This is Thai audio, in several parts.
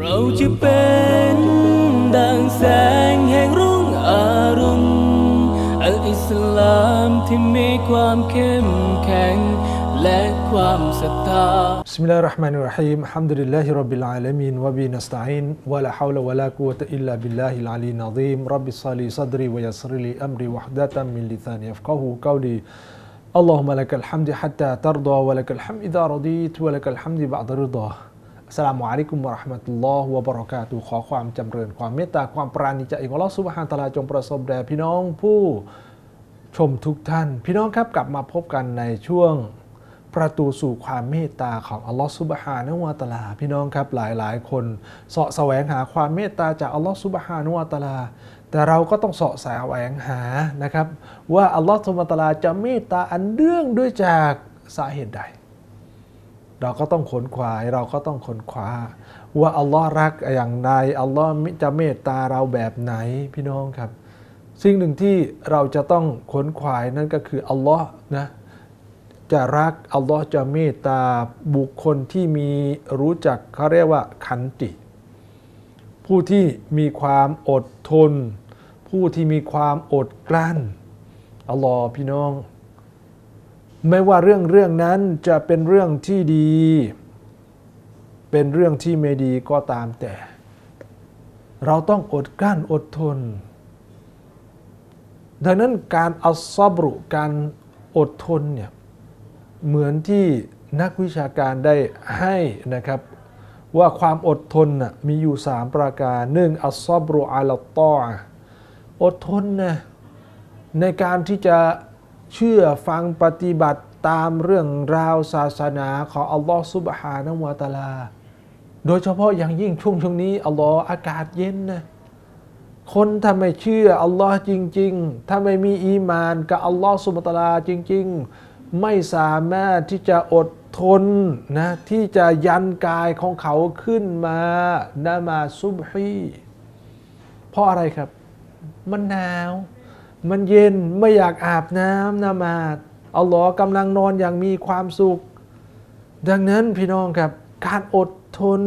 เราจะเป็นดังแสงแห่งรุ่งอรุณอัลอิสลามที่มีความเข้มแข็ง และความศรัทธา بسم الله الرحمن الرحيم الحمد لله رب العالمين وبه نستعين ولا حول ولا قوة إلا بالله العلي العظيم رب اشرح لي صدري ويسر لي أمري وحدة من لساني يفقه قولي اللهم لك الحمد حتى ترضى ولك الحمد إذا رضيت ولك الحمد بعد رضا อั สลามุอะลัยกุมวะราะห์มะตุลลอฮ์วะบะเราะกาตุขอความจำเริญความเมตตาความปราณีจากอัลลอฮ์ซุบฮานะตะอาลาจงประสบแด่พี่น้องผู้ชมทุกท่าน พี่น้องครับกลับมาพบกันในช่วงประตูสู่ความเมตตาของอัลลอฮ์ซุบฮานะวะตะอาลา พี่น้องครับหลายหลายคนเสาะแสวงหาความเมตตาจากอัลลอฮ์ซุบฮานะวะตะอาลา แต่เราก็ต้องเสาะแสวงหานะครับ ว่าอัลลอฮ์ซุบฮานะตะอาลาจะเมตตาอันเนื่องด้วยจากสาเหตุใด เราก็ต้องขนขวาย เราก็ต้องขนขวา ว่าอัลลอฮ์รักอย่างใดอัลลอฮ์จะเมตตาเราแบบไหนพี่น้องครับ สิ่งหนึ่งที่เราจะต้องขนขวายนั่นก็คืออัลลอฮ์นะจะรักอัลลอฮ์จะเมตตาบุคคลที่มีรู้จักเขาเรียกว่าขันติ ผู้ที่มีความอดทน ผู้ที่มีความอดกลั้นอัลลอฮ์พี่น้อง ไม่ว่าเรื่องเรื่องนั้นจะเป็นเรื่องที่ดี เป็นเรื่องที่ไม่ดีก็ตามแต่ เราต้องอดกลั้นอดทน ดังนั้นการอัลซอบรุการอดทนเนี่ยเหมือนที่นักวิชาการได้ให้นะครับว่าความอดทนน่ะมีอยู่ 3 ประการหนึ่งอัลซอบรุอาลตออดทนนะในการที่จะ เชื่อฟังปฏิบัติตามเรื่องราวศาสนาของอัลลอฮฺซุบฮานะวะตาลา โดยเฉพาะอย่างยิ่งช่วงช่วงนี้อัลลอฮ์อากาศเย็นนะคนถ้าไม่เชื่ออัลลอฮ์จริง ๆ ถ้าไม่มีอีมานกับอัลลอฮ์สุบฮานะฮูวะตาลาจริง ๆ ไม่สามารถที่จะอดทนนะที่จะยันกายของเขาขึ้นมานามาซุบฮีเพราะอะไรครับ มันหนาว มันเย็นไม่อยากอาบน้ำนามาดอัลลอฮ์กำลังนอนอย่างมีความสุข ดังนั้นพี่น้องครับ การอดทน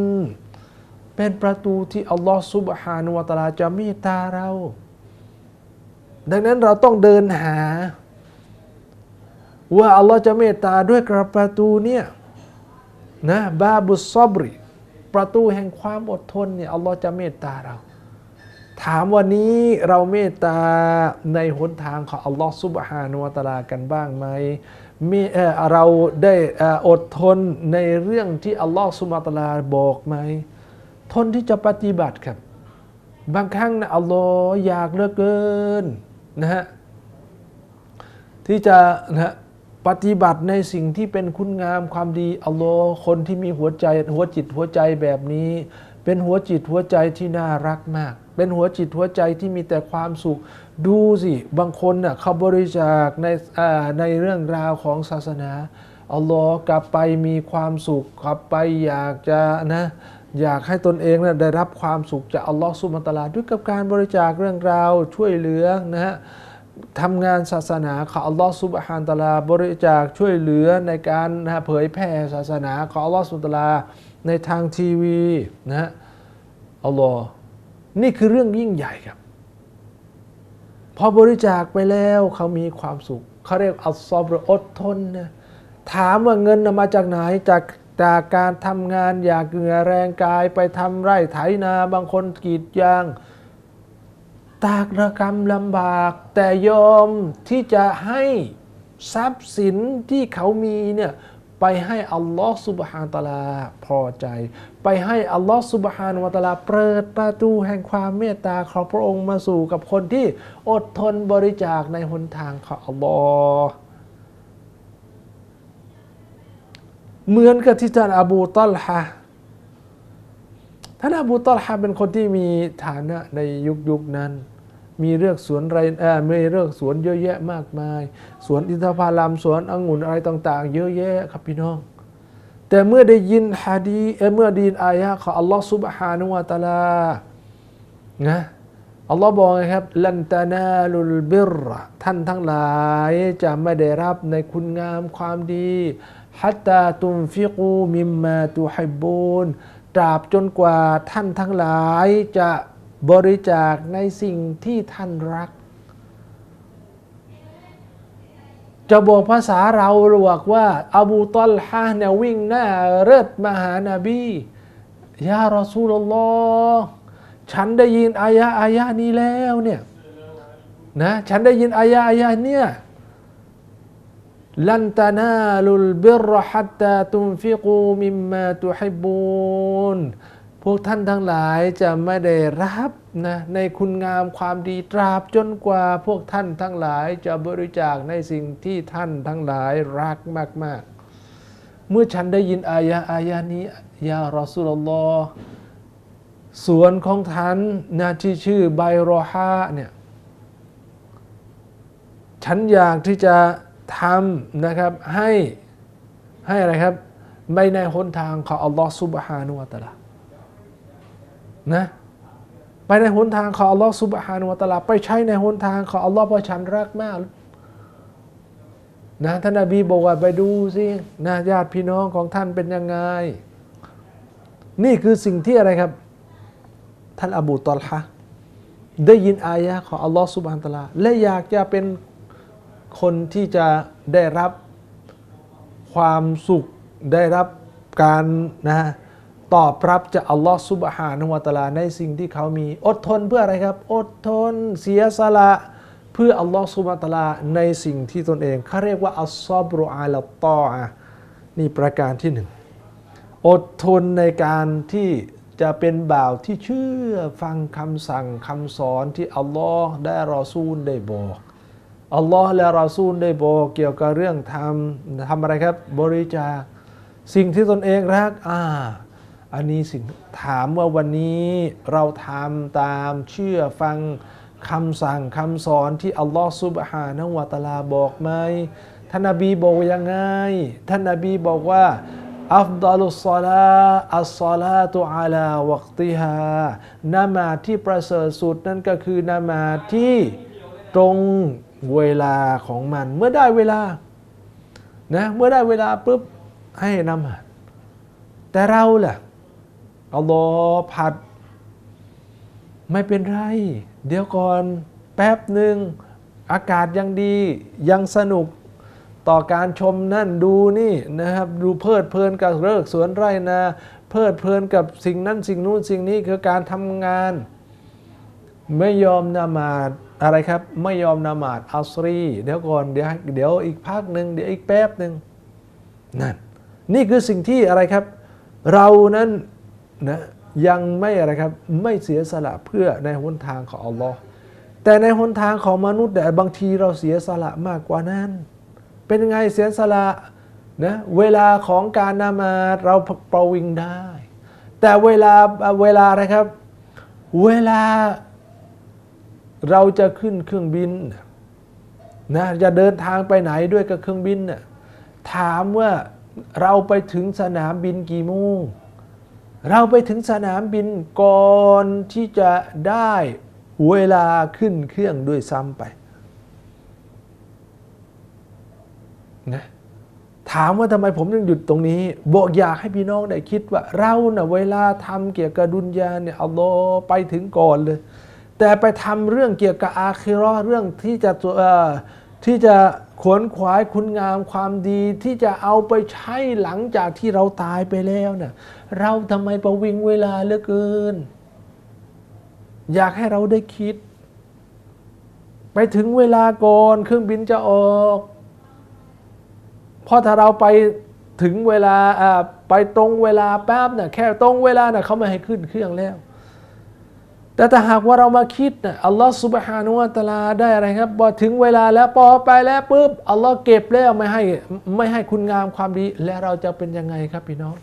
เป็นประตูที่อัลลอฮ์ซุบฮานุวะตาลาจะเมตตาเรา ดังนั้นเราต้องเดินหา ว่าอัลลอฮ์จะเมตตาด้วยกระประตูเนี่ยนะบาบุสซอบริประตูแห่งความอดทนเนี่ยอัลลอฮ์จะเมตตาเรา ถามวันนี้เราเมตตาในหนทางของอัลลอฮ์ซุบฮานุวะตาลากันบ้างไหมมีเอ่อเราได้อดทนในเรื่องที่อัลลอฮ์ซุบฮานุวะตาลาบอกไหม ทนที่จะปฏิบัติครับ บางครั้งนะอัลลอฮ์อยากเหลือเกินนะฮะที่จะนะฮะปฏิบัติในสิ่งที่เป็นคุณงามความดีอัลลอฮ์คนที่มีหัวใจหัวจิตหัวใจแบบนี้ เป็นหัวจิตหัวใจที่น่ารักมาก เป็นหัวจิตหัวใจที่มีแต่ความสุข ดูสิ บางคนน่ะเขาบริจาคในในเรื่องราวของศาสนาอัลลอฮ์กลับไปมีความสุขกลับไปอยากจะนะอยากให้ตนเองนะได้รับความสุขจากอัลลอฮ์สุบฮานตาลาด้วยกับการบริจาคเรื่องราวช่วยเหลือนะฮะทำงานศาสนาของอัลลอฮ์สุบฮานตาลา บริจาคช่วยเหลือในการนะเผยแผ่ศาสนาของอัลลอฮ์สุบฮานตาลาในทางทีวีนะฮะอัลลอฮ์ นี่คือเรื่องยิ่งใหญ่ครับ พอบริจาคไปแล้วเขามีความสุขเขาเรียกอัลซอบรอดทนนะถามว่าเงินนมาจากไหนจากจากการทำงานอยากเหงื่อแรงกายไปทำไร่ไถนาบางคนกรีดยาง ตากระกรรมลำบาก แต่ยอมที่จะให้ทรัพย์สินที่เขามีเนี่ย ไปให้อัลลอฮ์สุบฮานตะอาลาพอใจ ไปให้อัลลอฮ์สุบฮานวะตะอาลาเปิดประตูแห่งความเมตตาของพระองค์มาสู่กับคนที่อดทนบริจาคในหนทางของอัลลอฮ์เหมือนกับที่ท่านอบูตัลฮะท่านอบูตัลฮะเป็นคนที่มีฐานะในยุคยุคนั้น มีเรื่องสวนไรเอ่อมีเรื่องสวนเยอะแยะมากมาย สวนอินทผลัมสวนองุ่นอะไรต่าง ๆ เยอะแยะครับพี่น้อง แต่เมื่อได้ยินฮะดีเอ่อเมื่อไดยินอายะของอัลลอฮ์ซุบฮานุวะตะอาลานะอัลลอฮ์บอกไงครับลันตานาลุลบิรท่านทั้งหลายจะไม่ได้รับในคุณงามความดีฮัตตาตุมฟิกูมิมมาตุฮิบบูนตราบจนกว่าท่านทั้งหลายจะ บริจาคในสิ่งที่ท่านรัก จะบอกภาษาเราหรอกว่าอบูตอลฮะเนี่ยวิ่งหน้าเริดมาหานาบียารอซูลลอฉันได้ยินอายะอายะนี้แล้วเนี่ยนะฉันได้ยินอายะอายะเนี่ยลันตานาลุลบิรฮัตตาตุนฟิกูมิมมาตุฮิบบูน พวกท่านทั้งหลายจะไม่ได้รับนะในคุณงามความดีตราบจนกว่าพวกท่านทั้งหลายจะบริจาคในสิ่งที่ท่านทั้งหลายรักมาก ๆ เมื่อฉันได้ยินอายะอายะนี้ยารอซูลลอฮ์สวนของท่านนะที่ชื่อไบรอฮาเนี่ยฉันอยากที่จะทำนะครับให้ให้อะไรครับไปในหนทางของอัลลอฮ์ซุบฮานุวะตะลา นะไปในหนทางของอัลลอฮ์ซุบฮานุวะตะอาลาไปใช้ในหนทางของอัลลอฮ์เพราะฉันรักมากนะท่านนบีบอกว่าไปดูสินะญาติพี่น้องของท่านเป็นยังไง นี่คือสิ่งที่อะไรครับ ท่านอบูตอลฮะได้ยินอายะของอัลลอฮ์ซุบฮานตะอาลา และอยากจะเป็นคนที่จะได้รับความสุขได้รับการนะ ตอบรับจากอัลลอฮ์ซุบฮานะฮูวะตลาในสิ่งที่เขามี อดทนเพื่ออะไรครับ อดทนเสียสละเพื่ออัลลอฮ์ซุบฮานะฮูวะตลาในสิ่งที่ตนเองเขาเรียกว่าอัลซอบรุอาลตออะนี่ประการที่หนึ่งอดทนในการที่จะเป็นบ่าวที่เชื่อฟังคำสั่งคำสอนที่อัลลอฮ์ได้รอซูลได้บอกอัลลอฮ์และรอซูลได้บอกเกี่ยวกับเรื่องทำทำอะไรครับ บริจาคสิ่งที่ตนเองรักอ่า อันนี้สิ่งถามว่าวันนี้เราทำตามเชื่อฟังคำสั่งคำสอนที่อัลลอฮ์ซุบฮานะฮูวะตาลาบอกไหมท่านนบีบอกยังไง ท่านนบีบอกว่าอัฟดัลุสซาลาอัสซาลาตุอาลาวักติฮานามาที่ประเสริฐสุดนั่นก็คือนามาที่ตรงเวลาของมัน เมื่อได้เวลานะเมื่อได้เวลาปุ๊บให้นามาแต่เราล่ะ อัลลอฮ์ผัด ไม่เป็นไร เดี๋ยวก่อน แป๊บหนึ่งอากาศยังดียังสนุกต่อการชมนั่นดูนี่นะครับ ดูเพลิดเพลินกับเลิกสวนไร่นาเพลิดเพลินกับสิ่งนั้นสิ่งนู้นสิ่งนี้คือการทำงาน ไม่ยอมนามาดอะไรครับ ไม่ยอมนามาดอัสรีเดี๋ยวก่อนเดี๋ยวเดี๋ยวอีกพักหนึ่งเดี๋ยวอีกแป๊บหนึ่งนั่นนี่คือสิ่งที่อะไรครับ เรานั้น นะยังไม่อะไรครับไม่เสียสละเพื่อในหนทางของอัลลอฮ์แต่ในหนทางของมนุษย์แต่บางทีเราเสียสละมากกว่านั้น เป็นไงเสียสละนะเวลาของการนามาเราประวิงได้ แต่เวลาเวลาอะไรครับ เวลาเราจะขึ้นเครื่องบินนะจะเดินทางไปไหนด้วยกับเครื่องบินน่ะถามว่าเราไปถึงสนามบินกี่โมง เราไปถึงสนามบินก่อนที่จะได้เวลาขึ้นเครื่องด้วยซ้ำไปนะถามว่าทำไมผมยังหยุดตรงนี้ บอกอยากให้พี่น้องได้คิดว่า เราเนะ่ะเวลาทำเกี่ยวกับดุนยาเนี่ยอัลลอฮ์ไปถึงก่อนเลย แต่ไปทำเรื่องเกี่ยวกับอาคิราะห์เรื่องที่จะที่จะ ขวนขวายคุณงามความดีที่จะเอาไปใช้หลังจากที่เราตายไปแล้วเนะ่ะเราทำไมประวิงเวลาเหลือเกิน อยากให้เราได้คิด ไปถึงเวลาก่อนเครื่องบินจะออกเพราะถ้าเราไปถึงเวลาอ่าไปตรงเวลาแป๊บเนี่ยแค่ตรงเวลาเนี่ยเขาไม่ให้ขึ้นเครื่องแล้ว แต่ถ้าหากว่าเรามาคิดนะอัลลอฮ์สุบฮานุวะตะอาลาได้อะไรครับพอถึงเวลาแล้วพอไปแล้วปุ๊บอัลลอฮ์เก็บแล้วไม่ให้ไม่ให้คุณงามความดี และเราจะเป็นยังไงครับพี่น้อง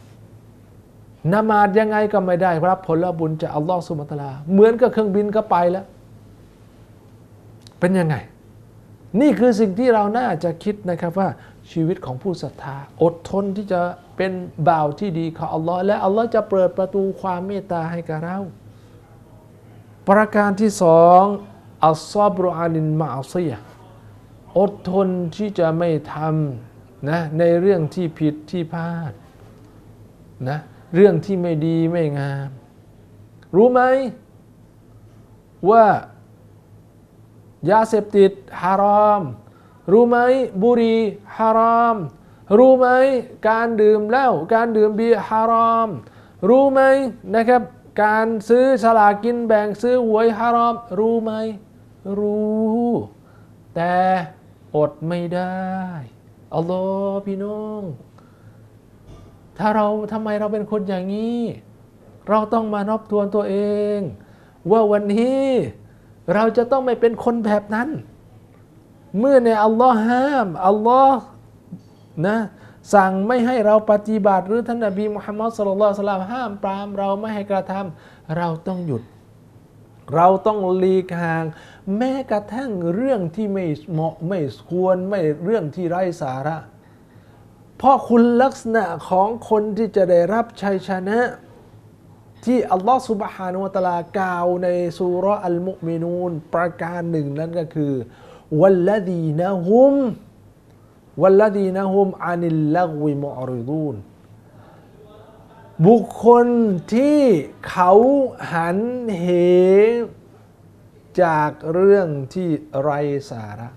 นมาดยังไงก็ไม่ได้รับผลบุญจากอัลลอฮ์สุบฮานุวะตะอาลา เหมือนกับเครื่องบินก็ไปแล้ว เป็นยังไง นี่คือสิ่งที่เราน่าจะคิดนะครับว่าชีวิตของผู้ศรัทธา อดทนที่จะเป็นบ่าวที่ดีของอัลลอฮ์และอัลลอฮ์จะเปิดประตูความเมตตาให้กับเรา ประการที่สองอัลซอบรอานินมาอัซียอดทนที่จะไม่ทำนะในเรื่องที่ผิดที่พลาดนะเรื่องที่ไม่ดีไม่งาม รู้ไหม ว่ายาเสพติดฮารอม รู้ไหมบุหรีฮารอม รู้ไหมการดื่มเหล้าการดื่มเบียร์ฮารอม รู้ไหมนะครับ การซื้อสลากกินแบ่งซื้อหวยฮารอม รู้ไหม รู้ แต่อดไม่ได้อัลลอฮ์พี่น้อง ถ้าเราทำไมเราเป็นคนอย่างนี้ เราต้องมานอบทวนตัวเอง ว่าวันนี้เราจะต้องไม่เป็นคนแบบนั้น เมื่อในอัลลอฮ์ห้าม อัลลอฮ์นะ สั่งไม่ให้เราปฏิบัติ หรือท่านนบีมุฮัมมัดสุลลัลสลามห้ามปรามเราไม่ให้กระทำเราต้องหยุด เราต้องหลีกห่าง แม้กระทั่งเรื่องที่ไม่เหมาะไม่ควรไม่เรื่องที่ไร้สาระเพราะคุณลักษณะของคนที่จะได้รับชัยชนะ ที่อัลลอฮฺสุบฮานุวะตะลากล่าวในสุราอัลมุมินูนประการหนึ่งนั้นก็คือวัลลดีนะฮุม วัลลดีนะฮุมอานิลลักวิมอริดูนบุคคลที่เขาหันเหจากเรื่องที่ไร้สาระ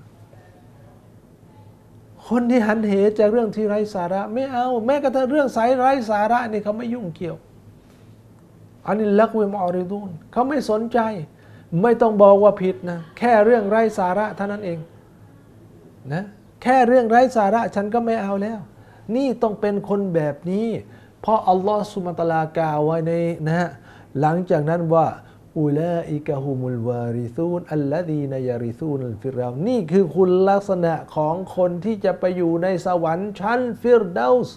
คนที่หันเหจากเรื่องที่ไร้สาระ ไม่เอา แม้กระทั่งเรื่องสายไร้สาระนี่เขาไม่ยุ่งเกี่ยว อันนี้ลักเวมอริดูนเขาไม่สนใจ ไม่ต้องบอกว่าผิดนะ แค่เรื่องไร้สาระเท่านั้นเองนะ แค่เรื่องไร้สาระฉันก็ไม่เอาแล้ว นี่ต้องเป็นคนแบบนี้ เพราะอัลลอฮฺสุมาตลากล่าวไว้ในนะฮะหลังจากนั้นว่าอุลาอิกะฮุมุลวาริซูนอัลลดีนยาริซูนฟิราวนี่คือคุณลักษณะของคนที่จะไปอยู่ในสวรรค์ชั้นฟิรดาส์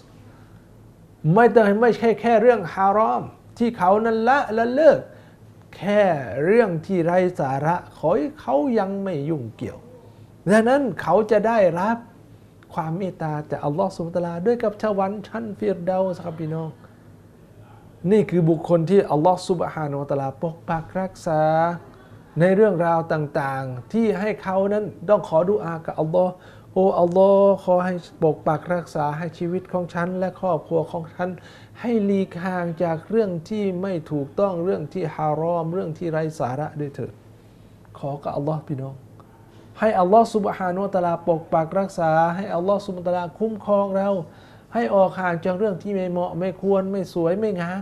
ไม่ต้องไม่ใช่แค่เรื่องฮารอม ที่เขานั้นละและเลิก แค่เรื่องที่ไร้สาระขอให้เขายังไม่ยุ่งเกี่ยว ดังนั้นเขาจะได้รับความเมตตาจากอัลลอฮฺสุบตะลาด้วยกับชาวันชั้นฟิรดาวสครับพี่น้อง นี่คือบุคคลที่อัลลอฮฺสุบฮานาอัลตะลาปกปักรักษาในเรื่องราวต่างๆ ที่ให้เขานั้นต้องขอดุอากับอัลลอฮ์โอ้อัลลอฮ์ขอให้ปกปักรักษาให้ชีวิตของฉัน และครอบครัวของฉัน ให้หลีกห่างจากเรื่องที่ไม่ถูกต้องเรื่องที่ฮารอม เรื่องที่ไร้สาระด้วยเถิดขอกับอัลลอฮ์พี่น้อง ให้อัลลอฮ์สุบฮานุตะลาปกปักรักษา ให้อัลลอฮ์สุบฮานุตะลาคุ้มครองเรา ให้ออกห่างจากเรื่องที่ไม่เหมาะไม่ควรไม่สวยไม่งาม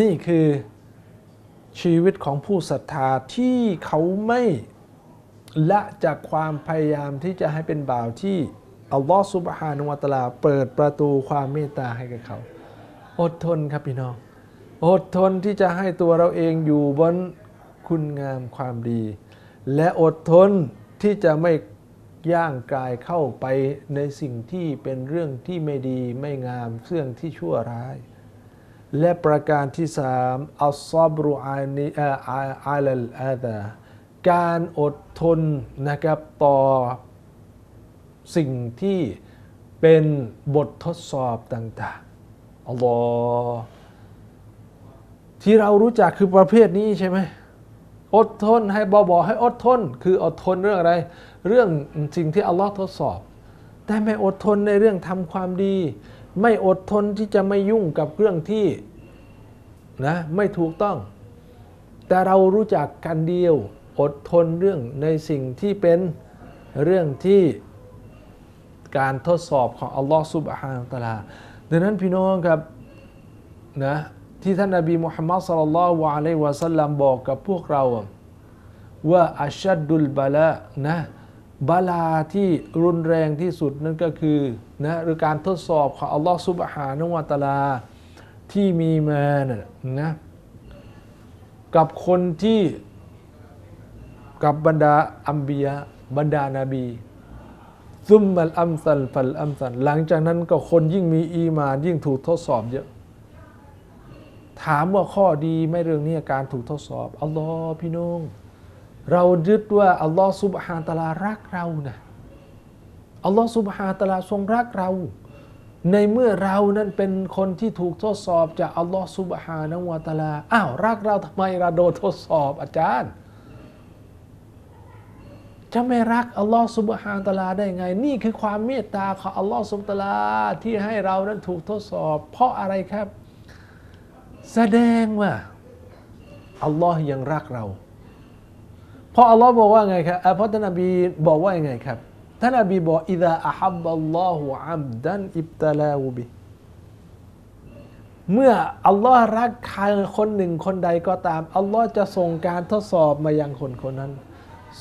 นี่คือชีวิตของผู้ศรัทธาที่เขาไม่ละจากความพยายามที่จะให้เป็นบ่าวที่อัลลอฮฺสุบฮานุวะตะลาเปิดประตูความเมตตาให้กับเขา อดทนครับพี่น้อง อดทนที่จะให้ตัวเราเองอยู่บน คุณงามความดี และอดทนที่จะไม่ย่างกายเข้าไปในสิ่งที่เป็นเรื่องที่ไม่ดีไม่งามเรื่องที่ชั่วร้าย และประการที่สามอัลซอบรุอานีอาลลอาดาการอดทนนะครับต่อสิ่งที่เป็นบททดสอบต่างๆอัลลอฮ์ที่เรารู้จักคือประเภทนี้ใช่ไหม อดทนให้บอบอกให้อดทน คืออดทนเรื่องอะไร เรื่องสิ่งที่อัลลอฮ์ทดสอบ แต่ไม่อดทนในเรื่องทำความดี ไม่อดทนที่จะไม่ยุ่งกับเรื่องที่นะไม่ถูกต้อง แต่เรารู้จักกันเดียว อดทนเรื่องในสิ่งที่เป็นเรื่องที่การทดสอบของอัลลอฮ์ซุบฮานตะลาดังนั้นพี่น้องครับนะ ที่ท่านนบีมุฮัมมัดสัลลัลลอฮุอะลัยฮิวะสัลลัมบอกกับพวกเรา ว่าอัชัดดุลบาละนะบาลาที่รุนแรงที่สุดนั่นก็คือนะหรือการทดสอบของอัลลอฮ์ซุบฮานะวะตะลา ที่มีมานะนะกับคนที่กับบรรดาอัมบียะบรรดานาบีซุมมัลอัมซัลฟัลอัมซัลหลังจากนั้นก็คนยิ่งมีอีมานยิ่งถูกทดสอบเยอะ ถามว่าข้อดีไม่เรื่องนี้การถูกทดสอบอัลลอฮ์พี่น้อง เรายึดว่าอัลลอฮ์ซุบฮานตะลารักเรานะอัลลอฮ์ซุบฮานตะลาทรงรักเรา ในเมื่อเรานั้นเป็นคนที่ถูกทดสอบจากอัลลอฮ์ซุบฮานวะตะลาอ้าวรักเราทำไมเราโดนทดสอบอาจารย์ จะไม่รักอัลลอฮ์สุบฮานตะอาลาได้ไง นี่คือความเมตตาของอัลลอฮ์สุบตะอาลาที่ให้เรานั้นถูกทดสอบ เพราะอะไรครับ แสดงว่าอัลลอฮ์ยังรักเรา เพราะอัลลอฮ์บอกว่าไงครับอะเพราะท่านนบีบอกว่ายังไงครับท่านนบีบอกอิดะอัฮับบัลลอฮุอับดันอิบตะลาอบิเมื่ออัลลอฮ์รักใครคนหนึ่งคนใดก็ตามอัลลอฮ์จะส่งการทดสอบมายังคนคนนั้น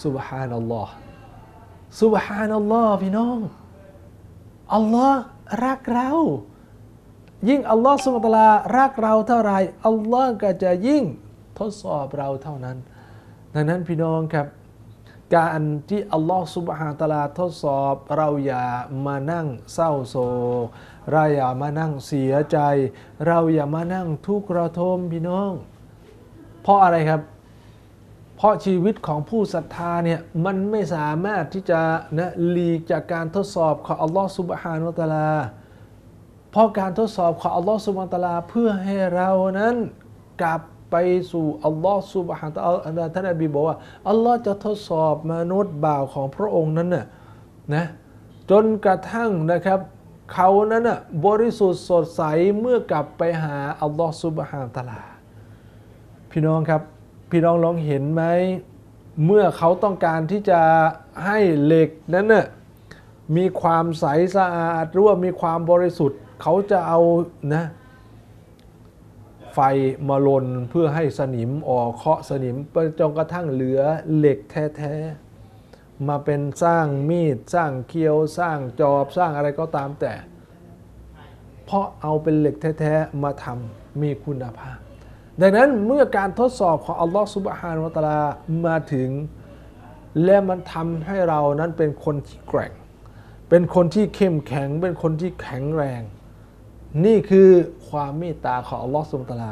สุบฮานัลลอฮ์สุบฮานัลลอฮ์พี่น้องอัลลอฮ์รักเรา ยิ่งอัลลอฮ์สุบฮานะฮูวะตะอาลารักเราเท่าไรอัลลอฮ์ก็จะยิ่งทดสอบเราเท่านั้น ดังนั้นพี่น้องครับ การที่อัลลอฮ์สุบฮานตะอาลาทดสอบเราอย่ามานั่งเศร้าโศกเราอย่ามานั่งเสียใจ เราอย่ามานั่งทุกข์ระทมพี่น้อง เพราะอะไรครับ เพราะชีวิตของผู้ศรัทธาเนี่ยมันไม่สามารถที่จะนะหลีกจากการทดสอบของอัลลอฮ์สุบฮานะฮูวะตะอาลา เพราะการทดสอบของอัลลอฮ์สุบานะฮูวะตาลาเพื่อให้เรานั้นกลับไปสู่อัลลอฮ์สุบฮานะฮูวะตะอาลท่านนบีบอกว่าอัลลอฮ์จะทดสอบมนุษย์บ่าวของพระองค์นั้นน่ะนะจนกระทั่งนะครับ เขานั้นน่ะบริสุทธิ์สดใสเมื่อกลับไปหาอัลลอฮ์สุบฮานะฮูวะตะอาลา พี่น้องครับ พี่น้องลองเห็นไหม เมื่อเขาต้องการที่จะให้เหล็กนั้นน่ะมีความใสสะอาดหรือว่ามีความบริสุทธิ์ เขาจะเอานะไฟมาลนเพื่อให้สนิมออกเคาะสนิมจนกระทั่งเหลือเหล็กแท้ๆมาเป็นสร้างมีดสร้างเคียวสร้างจอบสร้างอะไรก็ตามแต่ เพราะเอาเป็นเหล็กแท้ๆมาทำมีคุณภาพ ดังนั้นเมื่อการทดสอบของอัลลอฮฺสุบฮานาอัลตาลามาถึง และมันทำให้เรานั้นเป็นคนที่แกร่ง เป็นคนที่เข้มแข็ง เป็นคนที่แข็งแรง นี่คือความเมตตาของอัลลอฮฺสุลตาลา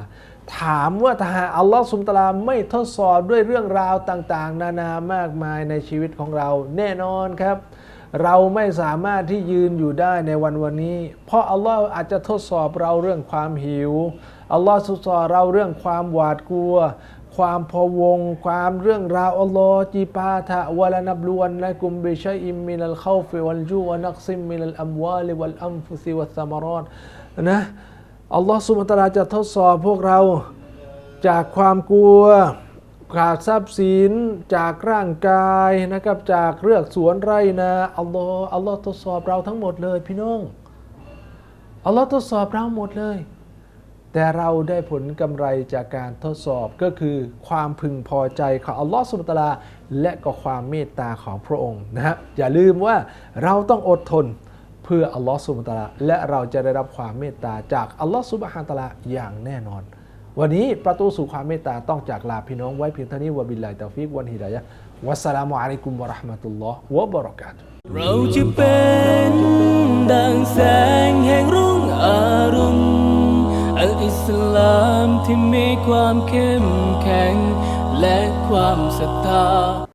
ถามว่าถ้าหากอัลลอฮฺสุลตาลาไม่ทดสอบด้วยเรื่องราวต่าง ๆ นานามากมายในชีวิตของเรา แน่นอนครับ เราไม่สามารถที่ยืนอยู่ได้ในวันวันนี้ เพราะอัลลอฮ์อาจจะทดสอบเราเรื่องความหิวอัลลอฮ์ทดสอบเราเรื่องความหวาดกลัว ความพะวง ความเรื่องราวอัลลอฮ์จีปาทะวะลนับลวนนะกุมบิชัยอิมมินัลข้าฟิวัลจูวะนักซิมมินัลอัมวาลิวัลอัมฟุซิวัสมารอน นะอัลลอฮ์สุบตาลาจะทดสอบพวกเราจากความกลัวขาดทรัพย์สินจากร่างกายนะครับจากเรือกสวนไร่นาอัลลอฮ์อัลลอฮ์ทดสอบเราทั้งหมดเลยพี่น้องอัลลอฮ์ทดสอบเราหมดเลย แต่เราได้ผลกำไรจากการทดสอบก็คือความพึงพอใจของอัลลอฮ์สุบตาลาและก็ความเมตตาของพระองค์นะฮะอย่าลืมว่าเราต้องอดทน พื่ออัลลอฮ์สุบฮานตะอาลาและเราจะได้รับความเมตตาจากอัลลอฮ์สุบฮานตะอาลาอย่างแน่นอน วันนี้ประตูสู่ความเมตตาต้องจากลาพี่น้องไว้เพียงเท่านี้วะบิลลาฮิตาฟิกวันฮิดายะวัสสลามุอะลัยกุมวะราะห์มะตุลลอฮ์วะบะเราะกาตุเราจะเป็นดังแสงแห่งรุ่งอรุณอัลอิสลามที่มีความเข้มแข็งและความศรัทธา